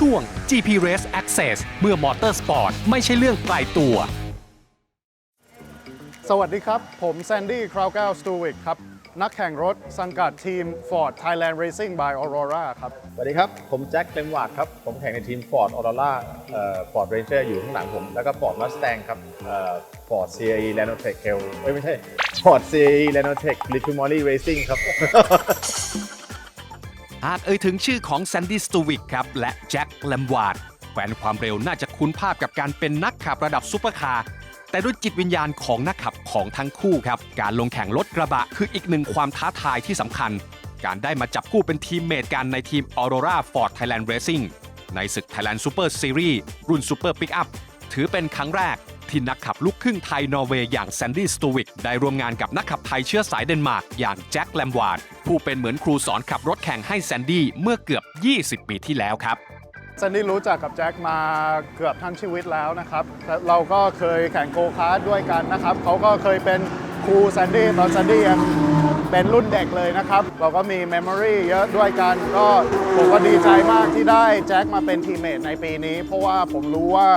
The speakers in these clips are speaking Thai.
ช่วง GP Race Access เมื่อมอเตอร์สปอร์ตไม่ใช่เรื่องไกลตัว สวัสดีครับ ผมแซนดี้คราวแก้วสตูวิกครับ นักแข่งรถสังกัดทีม Ford Thailand Racing by Aurora ครับ สวัสดีครับ ผมแจ็คเลมวาร์ดครับ ผมแข่งในทีม Ford Aurora เอ่อ Ford Ranger อยู่ข้างหลังผม แล้วก็ Ford Mustang ครับเอ่อ Ford CRE Lanotech L เอ้ย ไม่ใช่ Ford CRE Lanotech Litumoli Racing ครับ หากเอ่ยถึงชื่อของแซนดี้สตูวิกครับและแจ็คแลมวาร์ดแฟนความเร็วน่าจะคุ้นภาพกับการเป็นนักขับระดับซุปเปอร์คาร์แต่ด้วยจิตวิญญาณของนักขับของทั้งคู่ครับ การลงแข่งรถกระบะคืออีกหนึ่งความท้าทายที่สำคัญ การได้มาจับคู่เป็นทีมเมทกันในทีม Aurora Ford Thailand Racing ในศึก Thailand Super Series รุ่น Super Pickup ถือเป็นครั้งแรก ที่นักขับลูกครึ่งไทยนอร์เวย์อย่างแซนดี้สตูวิกได้ร่วมงานกับนักขับไทยเชื้อสายเดนมาร์กอย่างแจ็คแลมวาร์ดผู้เป็นเหมือนครูสอนขับรถแข่งให้แซนดี้เมื่อเกือบ 20 ปีที่แล้วครับแซนดี้รู้จักกับแจ็คมาเกือบทั้งชีวิตแล้วนะครับเราก็เคยแข่งโกคาร์ทด้วยกันนะครับเขาก็เคยเป็นครูแซนดี้ตอนแซนดี้ยังเป็นรุ่นเด็กเลยนะครับ เราก็มีเมมโมรีเยอะด้วยกัน ก็ผมก็ดีใจมากที่ได้แจ็คมาเป็นทีมเมทในปีนี้ เพราะว่าผมรู้ว่า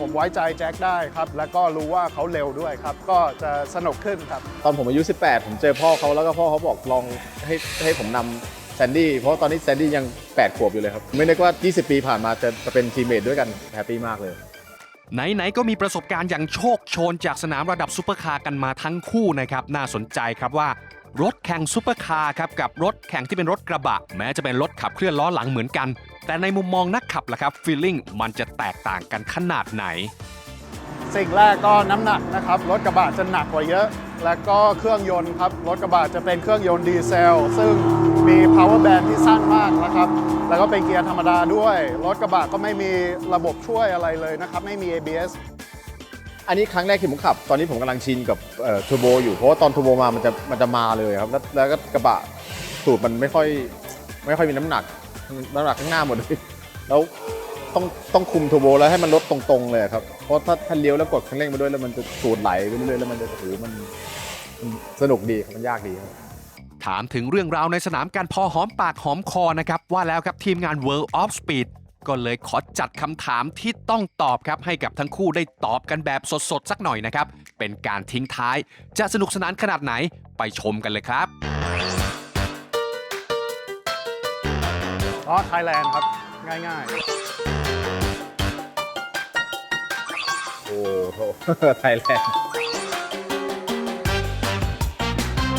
ผมไว้ใจแจ็คได้ครับ และก็รู้ว่าเขาเร็วด้วยครับ ก็จะสนุกขึ้นครับ ตอนผมอายุ 18 ผมเจอพ่อเขาแล้วก็พ่อเขาบอกลองให้ให้ผมนำแซนดี้เพราะว่าตอนนี้แซนดี้ยัง 8 ขวบอยู่เลยครับ ไม่นึกว่า 20 ปีผ่านมาจะจะเป็นทีมเมทด้วยกันแฮปปี้มากเลย ไหน ๆ ก็มีประสบการณ์อย่างโชคโชนจากสนามระดับซุปเปอร์คาร์กันมาทั้งคู่นะครับ น่าสนใจครับว่า รถแข่งซุปเปอร์คาร์ครับกับรถแข่งที่เป็นรถกระบะ แม้จะเป็นรถขับเคลื่อนล้อหลังเหมือนกัน แต่ในมุมมองนักขับล่ะครับฟีลลิ่งมันจะแตกต่างกันขนาดไหน สิ่งแรกก็น้ำหนักนะครับ รถกระบะจะหนักกว่าเยอะ แล้วก็เครื่องยนต์ครับ รถกระบะจะเป็นเครื่องยนต์ดีเซล ซึ่งมี power band ที่สั้นมากนะครับ แล้วก็เป็นเกียร์ธรรมดาด้วย รถกระบะก็ไม่มีระบบช่วยอะไรเลยนะครับ ไม่มี ABS อันนี้ครั้งแรกที่ผมขับ ตอนนี้ผมกำลังชินกับเทอร์โบอยู่ เพราะว่าตอนเทอร์โบมา มันจะมันจะมาเลยครับ แล้วแล้วก็กระบะสูตรมันไม่ค่อยไม่ค่อยมีน้ำหนัก น้ำหนักข้างหน้าหมดเลยแล้วต้องต้องคุมเทอร์โบแล้วให้มันลดตรงๆเลยครับ เพราะถ้าถ้าเลี้ยวแล้วกดคันเร่งไปด้วยแล้วมันจะสูดไหลไปเรื่อยๆแล้วมันจะโอ้โหมันมันสนุกดีครับมันยากดีครับถามถึงเรื่องราวในสนามการพอหอมปากหอมคอนะครับ ว่าแล้วครับทีมงาน World of Speed ก็เลยขอจัดคำถามที่ต้องตอบครับ ให้กับทั้งคู่ได้ตอบกันแบบสดๆ สักหน่อยนะครับ เป็นการทิ้งท้าย จะสนุกสนานขนาดไหนไปชมกันเลยครับ อ๋อ Thailand ครับ ง่ายโอ้โห ไทยแลนด์ๆ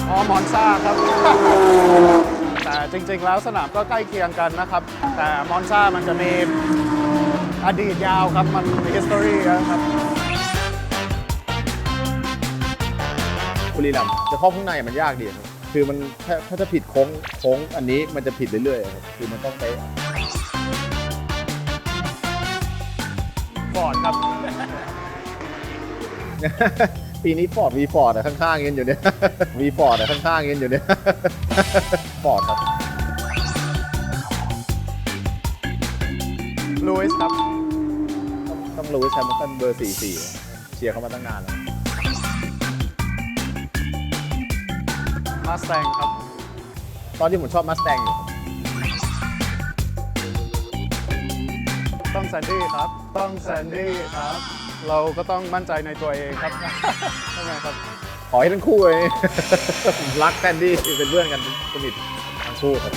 อ๋อมอนซาครับ แต่จริงๆแล้วสนามก็ใกล้เคียงกันนะครับ แต่มอนซามันจะมีอดีตยาวครับ มัน history เยอะครับ บุรีรัมย์แต่ข้อข้างในมันยากดีครับ คือมันถ้าถ้าจะผิดโค้งโค้งอันนี้มันจะผิดเรื่อยๆครับคือมันต้องไปฟอร์ดครับ ปีนี้ฟอร์ดวีฟอร์ดข้างๆเงินอยู่เนี่ยวีฟอร์ดข้างๆเงินอยู่เนี่ย ฟอร์ดครับลุยส์ครับ ต้องต้องรู้แชมป์ตันเบอร์44เชียร์เขามาตั้งนานแล้ว มาสแตงครับ ตอนที่ผมชอบมาสแตงอยู่ ต้องแซนดี้ครับ ต้องแซนดี้ครับ เราก็ต้องมั่นใจในตัวเองครับใช่ไหมครับ ขอให้ทั้งคู่เลย ผมรักแซนดี้เป็นเพื่อนกันสนิททั้งคู่ครับ